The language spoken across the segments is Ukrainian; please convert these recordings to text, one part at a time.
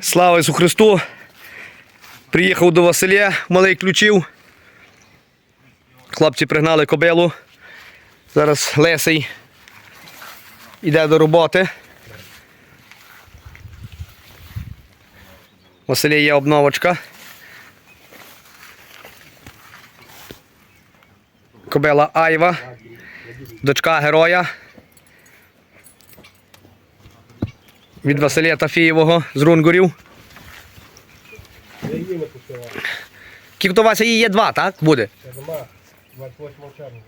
Слава Ісу Христу! Приїхав до Василя, малий ключів. Хлопці пригнали кобилу. Зараз Лесий йде до роботи. У Василя є обновочка. Кобила Айва, дочка героя. Від Василія Тафієвого з Рунгурів. Вася її є два, так? Буде?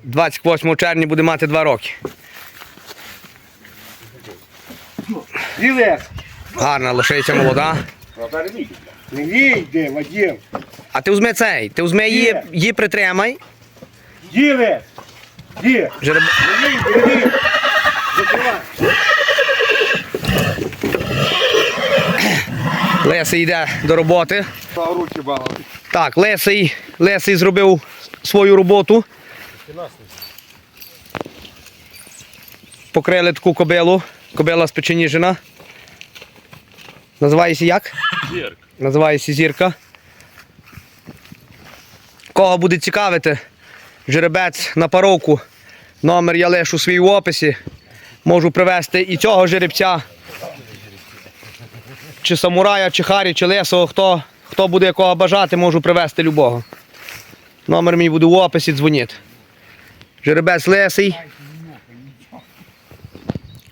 28 червня буде мати два роки. Ділес, Гарна лошиця молода. не їдь, Вадим. А ти візьми цей, ти візьми її, її притримай. Ділес, ді, Жереб... не їдь, не їдь. Лесий йде до роботи. Так, Лесий, Лесий зробив свою роботу. Покрили таку кобилу. Кобила спеченіжена. Називається як? Зірк. Називається зірка. Кого буде цікавити, жеребець на паровку. Номер я лишу у своїй описі. Можу привезти і цього жеребця. Чи самурая, чи харі, чи лесого, хто, хто буде якого бажати, можу привезти любого. Номер мій буде в описі, дзвоніть. Жеребець лесий.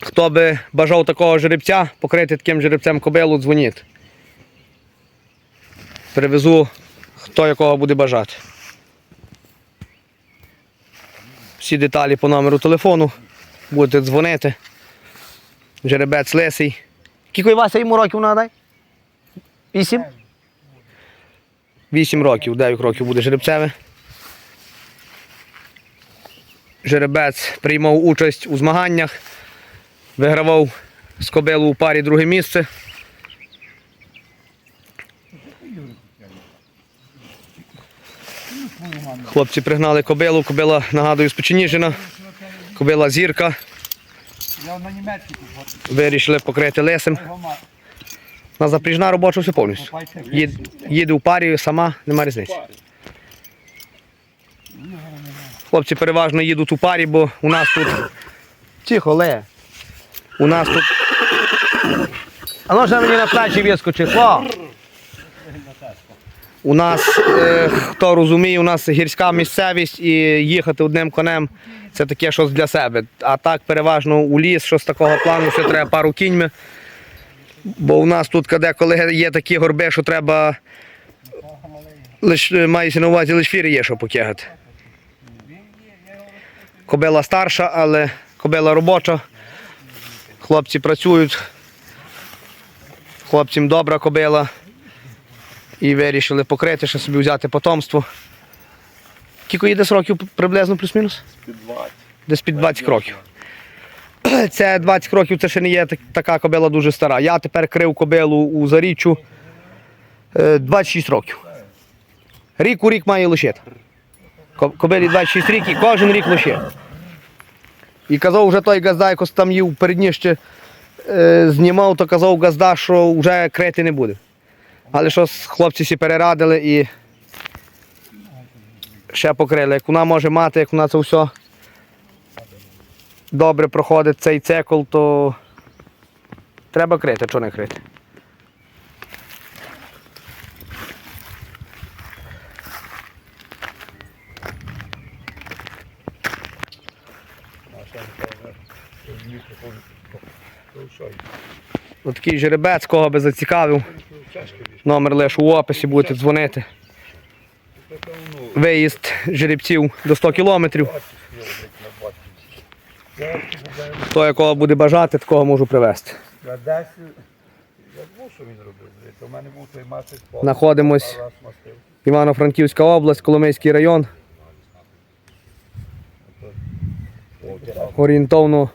Хто би бажав такого жеребця, покрити таким жеребцем кобилу, дзвоніть. Привезу, хто якого буде бажати. Всі деталі по номеру телефону. Будете дзвонити. Жеребець Лесий. Кілько Вася йому років надай? Вісім? Вісім років, дев'ять років буде жеребцеве. Жеребець приймав участь у змаганнях, вигравав з кобилу у парі друге місце. Хлопці пригнали кобилу, кобила, нагадую, спеченіжена. Кобила зірка. Я на німецький Вирішили покрити лесем. На запряжна робоча все повністю. Їд, їде у парі сама, нема різниці. Хлопці переважно їдуть у парі, бо у нас тут. Тихо, ле. У нас тут. А ну ще мені на плечі вискочить. О! У нас, е, хто розуміє, у нас гірська місцевість і їхати одним конем це таке щось для себе. А так переважно у ліс, щось такого плану, ще треба пару кіньми. Бо у нас тут, коли є такі горби, що треба лиш, мається на увазі лише фіри є, що потягати. Кобила старша, але кобила робоча. Хлопці працюють. Хлопцям добра кобила. І вирішили покрити, ще собі взяти потомство. Кілько їй десь років приблизно плюс-мінус? Під 20. Десь під 20 років. Це 20 років, це ще не є така кобила дуже стара. Я тепер крив кобилу у заріччю е, 26 років. Рік у рік має лишити. Кобилі 26 років і кожен рік лише. І казав вже той газда, якось там їв передніще е, знімав, то казав газда, що вже крити не буде. Але щось хлопці всі перерадили і ще покрили. Як вона може мати, як вона це все добре проходить цей цикл, то треба крити, що не крити. Отакий жеребець, кого би зацікавив. Номер лише у описі будете дзвонити. Виїзд жеребців до 100 кілометрів. Хто якого буде бажати, такого можу привезти. Знаходимось Івано-Франківська область, Коломийський район. Орієнтовно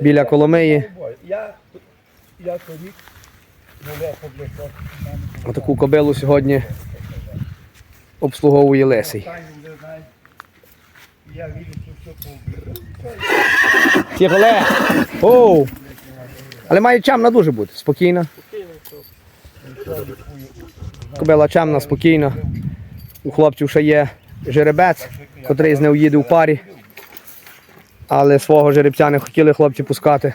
біля Коломиї. Я, Отаку кобилу сьогодні обслуговує Лесий. Тігле! Оу! Але має чамна дуже бути, спокійна. Кобила чемна, спокійна. У хлопців ще є жеребець, котрий з нею їде у парі. Але свого жеребця не хотіли хлопці пускати,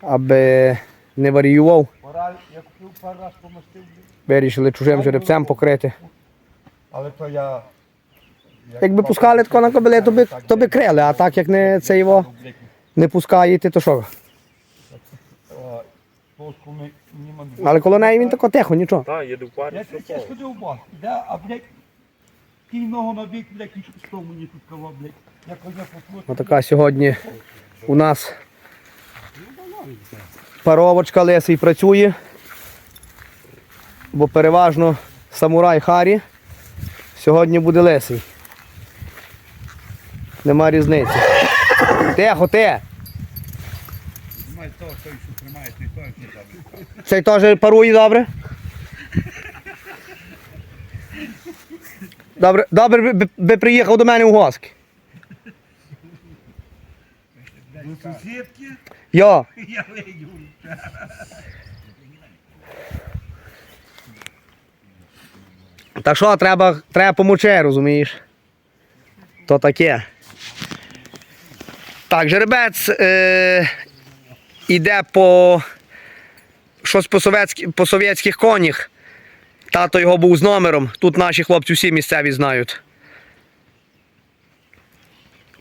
аби не варіював. Пора, я купив пару раз помастив, Вирішили чужим жеребцем покрити. але то я... Якби пускали тако на кобилі, то би, то би крили, а так як не це його не пускаєте, то що? Але коло неї він тако тихо, нічого. Так, їде в парі. Я тільки сходив в бок, іде, а блядь, кінь ногу на бік, блядь, і що мені тут кого, блядь. Я. Отака сьогодні у нас паровочка лисий працює, бо переважно самурай Харі сьогодні буде лисий. Нема різниці. Тихо, ти! Цей теж парує добре? Добре, добре би- би приїхав до мене у госки. До сусідки Йо, я вийду. та що, треба, треба помоче, розумієш? То таке. Так, жеребець е, іде по щось по, совєтськи, по совєтських конях. Тато його був з номером. Тут наші хлопці всі місцеві знають.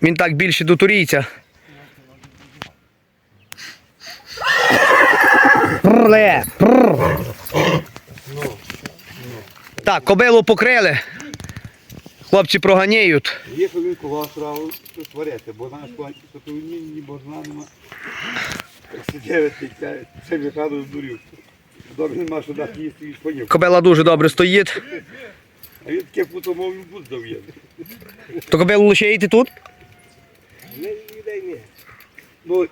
Він так більше до турійця. Прле. Так, кобилу покрили. Хлопці проганяють. Їхав він кого сразу бо знаєш, що то ні, ні божна нема. Тікають, все виходу здурів. Добре нема, що дати їсти і поїв. Кобила дуже добре стоїть. А він таке путо мов він будь дав. То кобилу лишаєте тут? Не людей ні. Ну,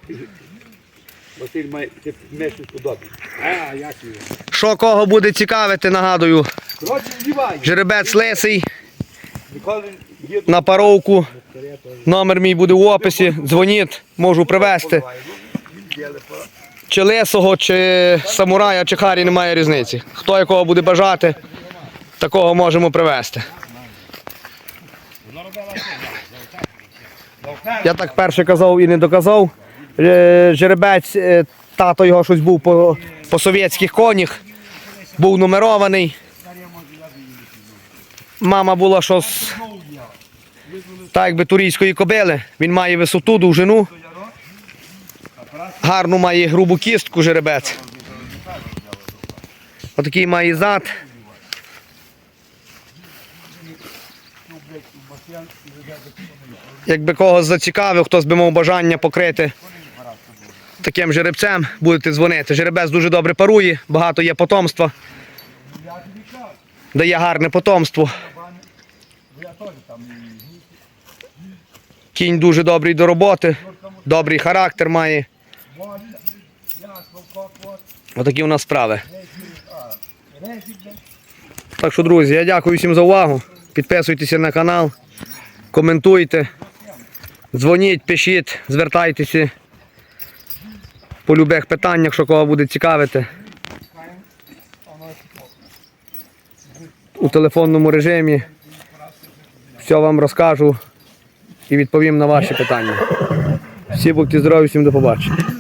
Василь має ти мешкаєш подобі. А, як його? Що кого буде цікавити, нагадую. Коротше, вдівай. Жеребець лисий Ніколи є на паровку. Номер мій буде в описі. Дзвоніть, можу привезти. Чи лисого, чи самурая, чи харі немає різниці. Хто якого буде бажати, такого можемо привезти. Я так перше казав і не доказав. Е, Жеребець, е, тато його щось був по, по совєтських конях, був нумерований. Мама була щось так якби турійської кобили. Він має висоту, довжину. Гарну має грубу кістку жеребець. Отакий має зад. Якби когось зацікавив, хтось би мав бажання покрити таким жеребцем, будете дзвонити. Жеребець дуже добре парує, багато є потомства. Дає гарне потомство. Кінь дуже добрий до роботи, добрий характер має. Отакі у нас справи. Так що, друзі, я дякую всім за увагу. Підписуйтеся на канал, коментуйте, дзвоніть, пишіть, звертайтеся по любих питаннях, що кого буде цікавити. У телефонному режимі все вам розкажу і відповім на ваші питання. Всі будьте здорові, всім до побачення.